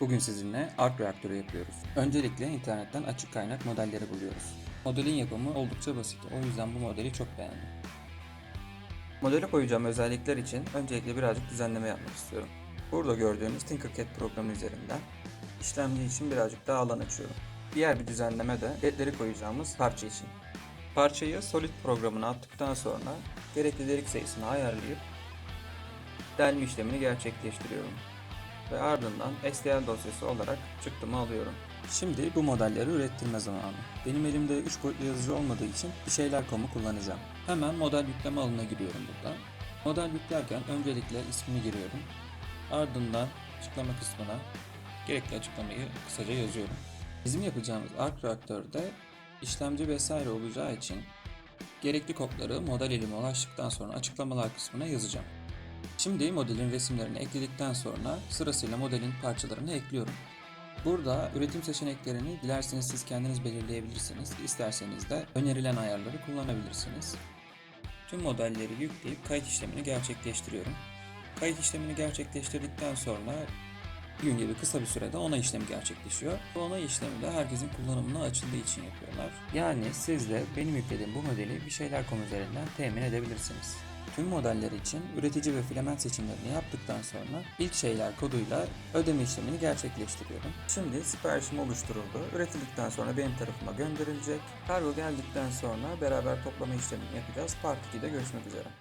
Bugün sizinle ark reaktörü yapıyoruz. Öncelikle internetten açık kaynak modelleri buluyoruz. Modelin yapımı oldukça basit. O yüzden bu modeli çok beğendim. Modele koyacağım özellikler için öncelikle birazcık düzenleme yapmak istiyorum. Burada gördüğünüz Tinkercad programı üzerinden işlemci için birazcık daha alan açıyorum. Diğer bir düzenleme de ledleri koyacağımız parça için. Parçayı Solid programına attıktan sonra gerekli delik sayısını ayarlayıp delme işlemini gerçekleştiriyorum ve ardından STL dosyası olarak çıktımı alıyorum. Şimdi bu modelleri ürettirme zamanı. Benim elimde 3 boyutlu yazıcı olmadığı için bir şeyler komu kullanacağım. Hemen model yükleme alanına giriyorum burada. Model yüklerken öncelikle ismini giriyorum. Ardından açıklama kısmına gerekli açıklamayı kısaca yazıyorum. Bizim yapacağımız ark reaktörde işlemci vesaire olacağı için gerekli kodları model elime ulaştıktan sonra açıklamalar kısmına yazacağım. Şimdi modelin resimlerini ekledikten sonra sırasıyla modelin parçalarını ekliyorum. Burada üretim seçeneklerini dilerseniz siz kendiniz belirleyebilirsiniz. İsterseniz de önerilen ayarları kullanabilirsiniz. Tüm modelleri yükleyip kayıt işlemini gerçekleştiriyorum. Kayıt işlemini gerçekleştirdikten sonra gün gibi kısa bir sürede onay işlemi gerçekleşiyor. Bu onay işlemi de herkesin kullanımına açıldığı için yapıyorlar. Yani siz de benim yüklediğim bu modeli bir şeyler.com üzerinden temin edebilirsiniz. Tüm modeller için üretici ve filament seçimlerini yaptıktan sonra ilk şeyler koduyla ödeme işlemini gerçekleştiriyorum. Şimdi siparişim oluşturuldu. Üretildikten sonra benim tarafıma gönderilecek. Kargo geldikten sonra beraber toplama işlemini yapacağız. Part 2'de görüşmek üzere.